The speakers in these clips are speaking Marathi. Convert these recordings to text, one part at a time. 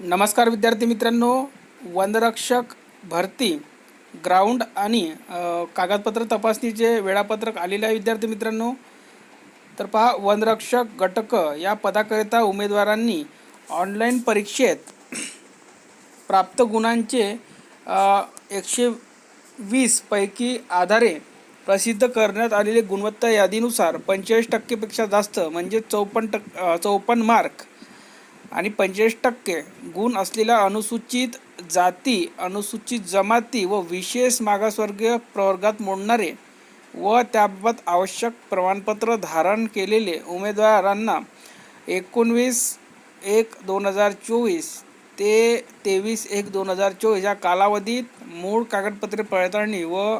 नमस्कार विद्यार्थी मित्रांनो. वनरक्षक भरती ग्राउंड आणि कागदपत्र तपासणीचे वेळापत्रक आलेले आहे विद्यार्थी मित्रांनो. तर पहा वनरक्षक घटक या पदाकरिता उमेदवारांनी ऑनलाईन परीक्षेत प्राप्त गुणांचे एकशे वीसपैकी आधारे प्रसिद्ध करण्यात आलेले गुणवत्ता यादीनुसार पंचेचाळीस टक्केपेक्षा जास्त म्हणजे चौपन्न टक् चौपन्न मार्क आणि पंचेचाळीस टक्के गुण असलेल्या अनुसूचित जाती अनुसूचित जमाती व विशेष मागासवर्गीय प्रवर्गात मोडणारे व त्याबाबत आवश्यक प्रमाणपत्र धारण केलेले उमेदवारांना एकोणवीस एक दोन हजार चोवीस ते तेवीस एक दोन हजार चोवीस या कालावधीत मूळ कागदपत्रे पडताळणी व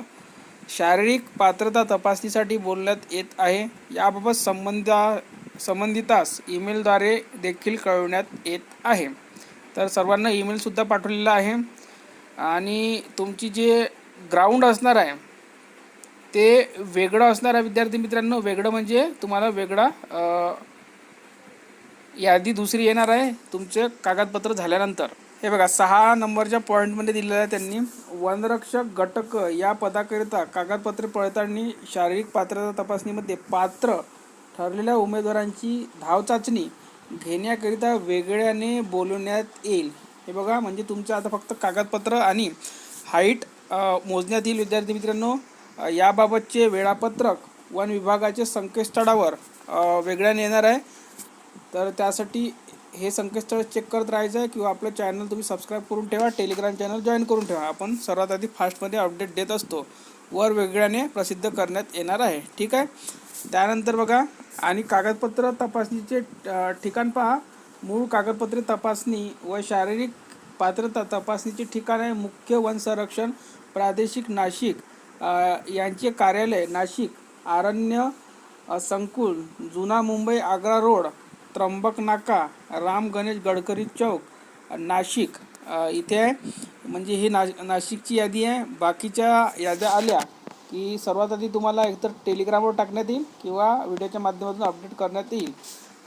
शारीरिक पात्रता तपासणीसाठी बोलण्यात येत आहे. याबाबत संबंधा संबंधितास ईमेलद्वारे देखील कळवण्यात येत आहे. तर सर्वांना ईमेलसुद्धा पाठवलेला आहे. आणि तुमची जे ग्राउंड असणार आहे ते वेगळं असणार आहे विद्यार्थी मित्रांनो. वेगळं म्हणजे तुम्हाला वेगळा यादी दुसरी येणार आहे तुमचे कागदपत्र झाल्यानंतर. हे बघा सहा नंबरच्या पॉईंटमध्ये दिलेलं आहे त्यांनी. वनरक्षक घटक या पदाकरिता कागदपत्रे पडताळणी शारीरिक पात्रता तपासणीमध्ये पात्र ठरलेल्या उमेदवारांची धाव चाचणी घेण्याकरिता वेगळ्याने बोलवण्यात येईल. हे बघा म्हणजे तुमचं आता फक्त कागदपत्र आणि हाईट मोजण्यात येईल विद्यार्थी मित्रांनो याबाबतचे वेळापत्रक वन विभागाच्या संकेतस्थळावर वेगळ्याने येणार आहे. तर त्यासाठी हे संकेतस्थळ चेक करत राहायचं आहे किंवा आपलं चॅनल तुम्ही सबस्क्राईब करून ठेवा टेलिग्राम चॅनल जॉईन करून ठेवा. आपण सर्वात आधी फास्टमध्ये अपडेट देत असतो. वर वेगळ्याने प्रसिद्ध करण्यात येणार आहे. ठीक आहे? त्यानंतर बघा आणि कागदपत्र तपासणीचे ठिकाण पहा. मूळ कागदपत्रे तपासणी व शारीरिक पात्रता तपासणीचे ठिकाण आहे. मुख्य वन संरक्षण प्रादेशिक नाशिक. यांचे कार्यालय नाशिक. आरण्य संकुल जुना मुंबई आग्रा रोड. त्र्यंबक नाका राम गणेश गडकरी चौक नाशिक. इथे आहे म्हणजे ही ना नाशिकची यादी आहे. बाकीच्या याद्या आल्या की सर्वात आधी तुम्हाला एकतर टेलिग्रामवर टाकण्यात येईल किंवा व्हिडिओच्या माध्यमातून अपडेट करण्यात येईल.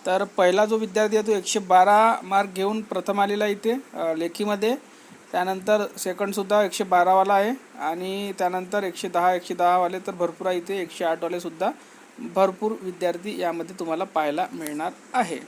तर पहिला जो विद्यार्थी आहे तो एकशे बारा मार्क घेऊन प्रथम आलेला इथे लेखीमध्ये. त्यानंतर सेकंडसुद्धा एकशे बारावाला आहे आणि त्यानंतर एकशे दहा एकशे दहावाले तर भरपूर आहे इथे एकशे आठवालेसुद्धा भरपूर विद्यार्थी यामध्ये तुम्हाला पाहायला मिळणार आहे.